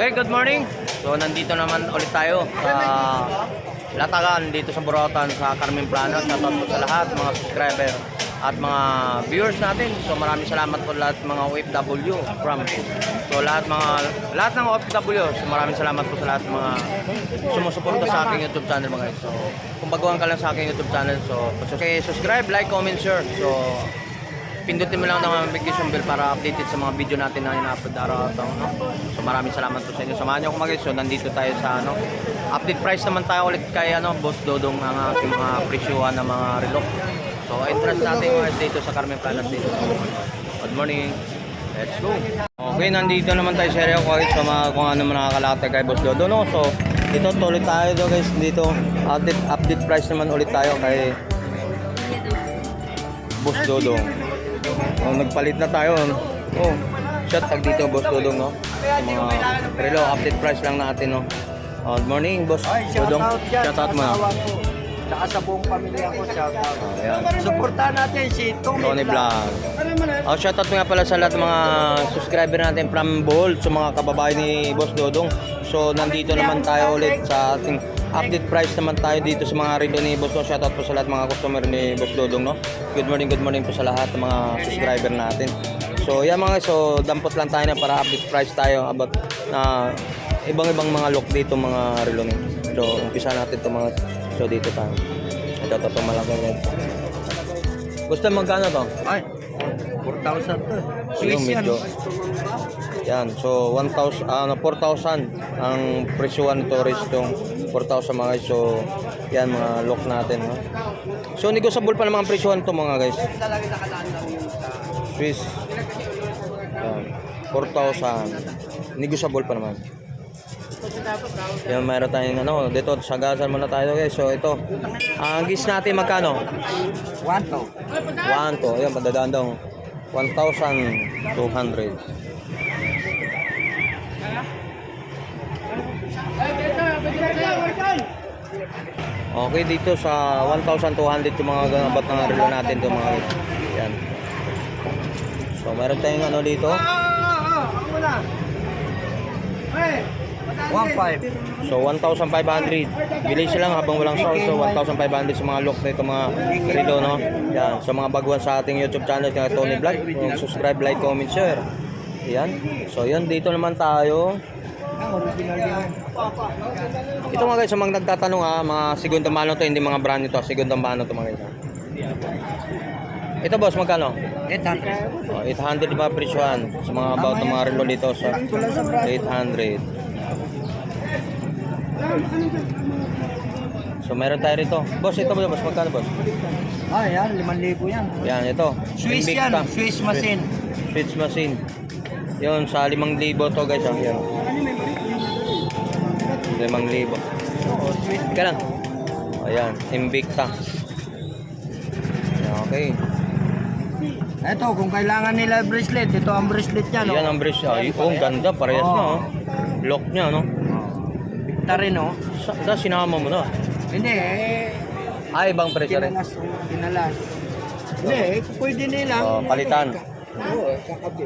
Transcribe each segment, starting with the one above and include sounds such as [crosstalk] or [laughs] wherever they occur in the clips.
Okay, good morning. So, nandito naman ulit tayo sa Latagan, dito sa Borotan, sa Carmen Plano. Shoutout po sa lahat, mga subscriber at mga viewers natin. So, maraming salamat po lahat mga OFW from So, lahat mga lahat ng OFW. So, maraming salamat po sa lahat mga sumusuporta sa aking YouTube channel mga guys. So, kung baguhan ka lang sa aking YouTube channel, so, okay, subscribe, like, comment, share. So, pindutin mo lang ng notification bell para updated sa mga video natin na ina-upload araw-araw. No? So maraming salamat po sa inyo. Samahan niyo ako mag So nandito tayo sa ano, update price naman tayo ulit kay ano, Boss Dodong ang ating mga presyuhan ng mga relo. So entrance natin mga dito sa Carmen Planas dito. Good morning. Let's go. Okay, nandito naman tayo sa area ko sa mga kung ano man nakakalate kay Boss Dodo. No? So dito tuloy tayo do guys dito. Update update price naman ulit tayo kay Boss Dodong. Oh, nagpalit na tayo. Oh, shot tag dito, Boss Dodong, no? Sa mga relo, update price lang natin, no? Oh, good morning, Boss Dodong. Shout out mo na. Saka sa buong pamilya ko, shout out. Ayan. Suportahan natin si Tony, Tony Vlog. Oh, shout out nga pala sa lahat ng mga subscriber natin from Bohol, sa mga kababayan ni Boss Dodong. So, nandito naman tayo ulit sa ating update price naman tayo dito sa mga relo ni Boss Dodong. Shout out po sa lahat mga customer ni Boss Dodong, no? Good morning, good morning po sa lahat ng mga subscriber natin. So, yan mga so dampot lang tayo na para update price tayo about na ibang-ibang mga look dito mga relo ni. So, umpisa natin itong mga so dito tayo. Ito, ito, ito malaki guys. Gusto magkano to? Ay, 4,000 to. Swiss yan. Yan, so 1,000, ano, 4,000 ang presyuhan nito rin itong 4,000 mga guys. So, yan mga lock natin. No? So, negotiable pa naman ang presyuhan to mga guys. Swiss. Yan, 4,000. Negotiable pa naman. Yan, mayroon tayong ano, dito, sagasan muna tayo guys. So, ito. Ang gis natin magkano? 1 to. 1 to, ayan, padadaan daw. 1,200. Okay, dito sa 1,200 yung mga ganabat ng relo natin ito mga guys. Yan. So, meron tayong ano dito. 1,500. So, 1,500. Bilis lang habang walang sound. So, 1,500 sa mga look nito mga relo, no? Yan. Sa mga baguhan sa ating YouTube channel, kaya Tony Vlog. Kung subscribe, like, comment, share. Yan. So, yan. Dito naman tayo. Ito mga guys, mga nagtatanong ha, mga segundang mano to, hindi mga brand nito, segundang mano to mga guys. Ito boss, magkano? 800. Oh, 800 ba presyuhan sa mga about ng mga relo dito sa 800. So meron tayo rito. Boss, ito ba boss? Magkano boss? Ah, yan, 5,000 yan. Yan, ito. Swiss yan, Invicta. Swiss machine. Swiss machine. Yun, sa 5,000 to guys. ah. Yan. 5,000. Oh, Swiss. Teka lang. Ayan, Invicta. Okay. Ito, kung kailangan nila bracelet, ito ang bracelet niya, no? Yan ang brace. Ay, oh, ang ganda. Parehas Oo. na. Oh. Lock niya, no? Victor rin, no? Sa, sa sinama mo na. Hindi, eh. Ay, ibang presyo rin. Kinalas, kinalas. Hindi, eh, pwede nila. Oh, palitan.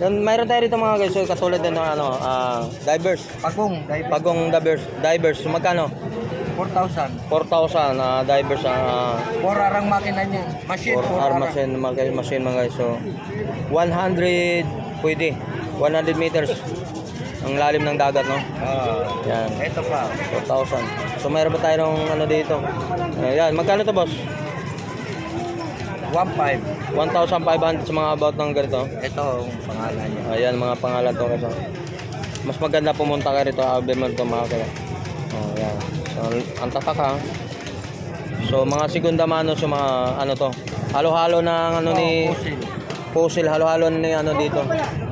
Yan, mayroon tayo rito mga guys. So, katulad din ng ano, ah, divers. Pagong, dahil Pagong divers. Divers. So, magkano? 4,000. 4,000 na divers. ah, Four arang makina niya. Machine, for four arang. machine, mga, machine mga guys. So, 100, pwede. 100 meters. Ang lalim ng dagat, no? Ah, Yan. ito pa. 4,000. So, mayroon ba tayo ng ano dito? Ayan, magkano to boss? 1,500. 1,500 sa mga about ng ganito. Ito ang pangalan niya. Ayan, mga pangalan to oh. Mas maganda pumunta ka rito, Abe mo ito mga kaya. Oh, ayan. So, ang tatak ha. So, mga segunda mano sa mga ano to. Halo-halo ng ano ni Oh, pusil, halo-halo ni ano dito.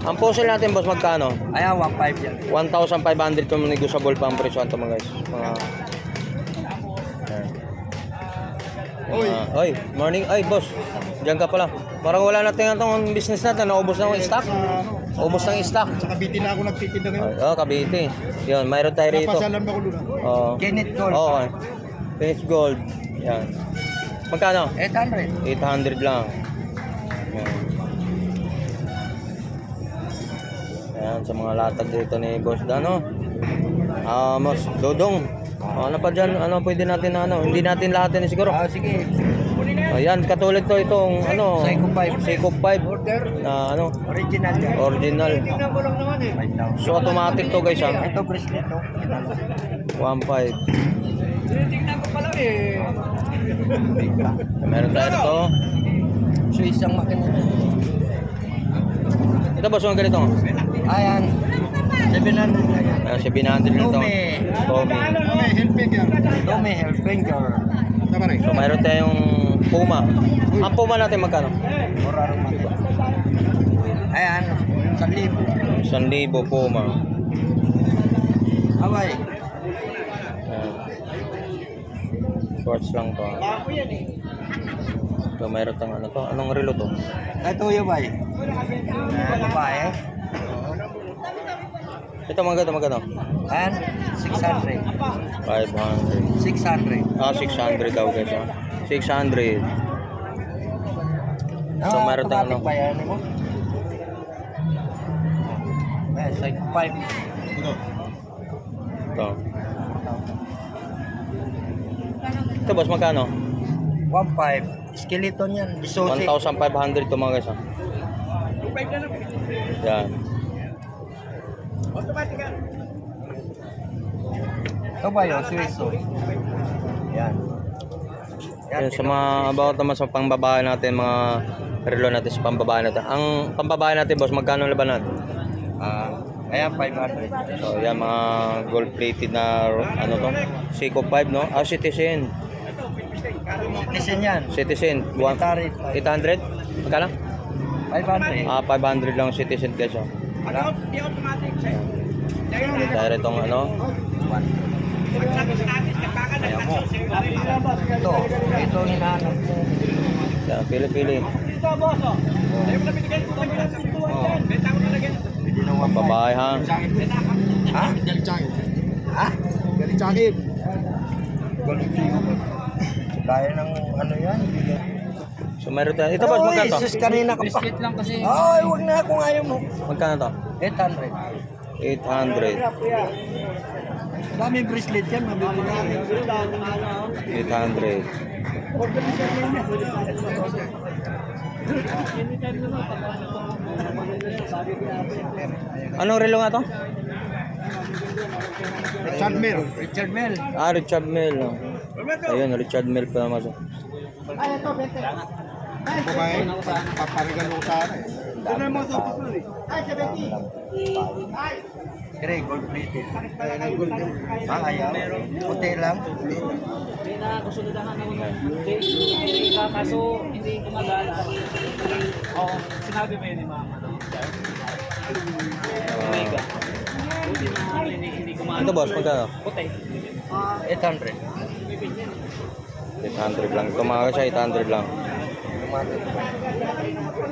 Ang pusil natin boss magkano? Ayan, 1,500 yan. 1,500 kung negotiable pa ang presyo ito mga guys. Mga Oy. oy, morning. Ay, boss. Diyan ka pala. Parang wala natin itong business natin. Naubos na yung stock. Ubos ng stock. Sa Cavite na ako nagtitinda ngayon. Ay, oh, Cavite. Yun, mayroon tayo rito. Napasalan ako doon. Oh. Kenneth Gold. Oo. Okay. Finish gold. Yan. Magkano? 800. 800 lang. Yan. Yan. Sa mga latag dito ni Boss Dano. Ah, Mos, Dodong. Ah, ano pa dyan? Ano pwede natin na ano? Hindi natin lahat yan siguro. Ah, sige. Ayan, katulad to itong ano, Seiko 5. Seiko 5 Order. na ano, Original yan. original. Lang eh. 5,000. So automatic to guys ha. Ito bracelet to. 1.5. Tingnan ko pala eh. [laughs] Meron tayo ito. Swiss ang makina. Ito boss, yung ganito. Ayan. 700 na yan. Ayan, si 700 nito. Tommy. Tommy. Tommy Hilfiger. Tommy Hilfiger. So mayroon tayong Puma. Ang Puma natin magkano? Mura rin man. Ayan. 1,000. 1,000 Puma. Away. Ayan. Shorts lang to. ah. So mayroon tayong ano to. Anong relo to? Ito yung bay. Babae. Ito magkano magkano? Ayan. 600. 500. 600. Ah, 600 daw guys ha. 600. So, meron tayong ano? automatic ba yan mo? Ayan, side 5. Ito. Ito boss, magkano? 1.5. Skeleton yan. Disusi. 1,500 to mga guys ha. Yan. Ito ba yun? Swiss. oh. Yan. Yan sa mga about naman sa pangbabae natin, mga relo natin sa pambabae natin. Ang pambabae natin boss, magkano ang labanan? Ah, ayan, 500. So yan mga gold plated na ano to? Seiko 5 no? Ah, Citizen. Citizen yan. Citizen. One- Military. 800? Magkano? 500. Ah, 500 lang Citizen guys oh. Ano? Dahil itong ano, Ayaw mo. Ito. Ito hinahanap mo. yan, pili-pili. Oh. Pwede na Ang babae ha. Ha? Ha? Galing sakit. Galing Gaya ng ano yan. So meron tayo. Ito boss, magkano to? Sus, kanina ka pa. lang kasi. Ay, wag na kung ayaw mo. Magkano to? 800. 800. Daming bracelet yan, mabibili namin. 800. Anong relo nga to? Richard Mill. Richard Mill. Ah, Richard Mill. Ayun, Richard Mill pa naman. siya. Kumain, paparigan mo sa akin. Ano mo sa Kere, gold plated. Ah, ayaw. Puti lang. May nakasunadahan ako ng hindi kaso hindi gumagana. Oo, sinabi mo yun ni mama. Omega. Hindi hindi, gumagana. Ito boss, magkano? Puti. 800. 800 lang. Ito mga kasi 800 lang.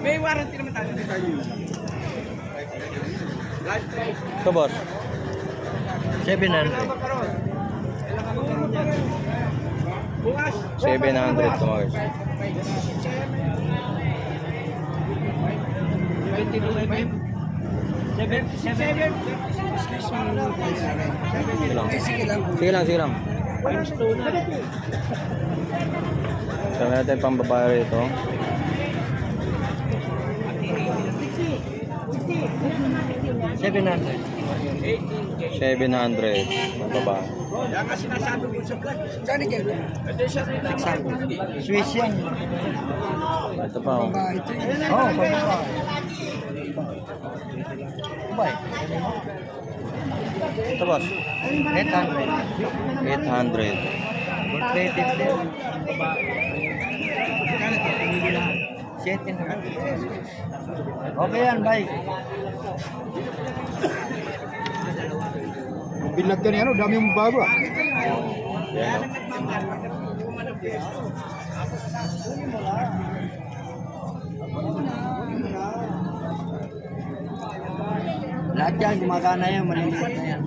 May warranty naman tayo. Ito boss. 700. 700 ito mga guys. 77. Sige lang. Sige lang, sige lang. Meron tayong pang babae rito. Seven hundred. 700. Pang babae. Swiss yan. Ito pa oh. Oh, pababa. Kubay. Ito boss. 800. 800. Gold plated din. Siete na. Okay yan, bye. Bilag ka niya, ano? Dami mong bago ah. Lahat yan, gumagana yan, maliliit na yan.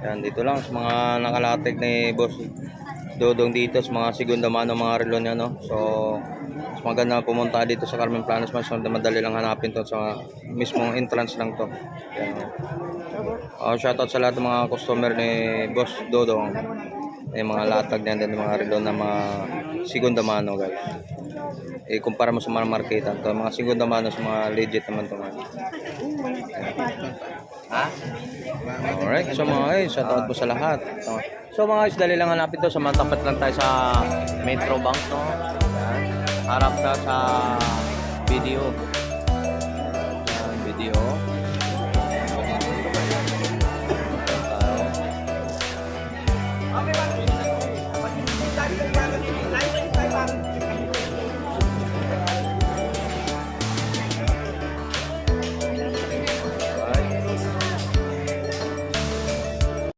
Yan, dito lang sa mga nakalatig ni Boss Dodong dito sa mga segunda mano mga relo niya, no? So, mas maganda pumunta dito sa Carmen Planas mas madali lang hanapin to sa mismong entrance lang to. Yan. Oh, shoutout sa lahat ng mga customer ni Boss Dodong. Yung mga latag niyan din, mga relo na mga segunda mano, guys. Eh, kumpara mo sa mga marketan to, mga segunda mano sa mga legit naman to. mga. Ha? Alright, so mga guys, shoutout po sa lahat. So, so mga guys, dali lang hanapin to sa mga tapat lang tayo sa Metro Bank, no? Ka sa video.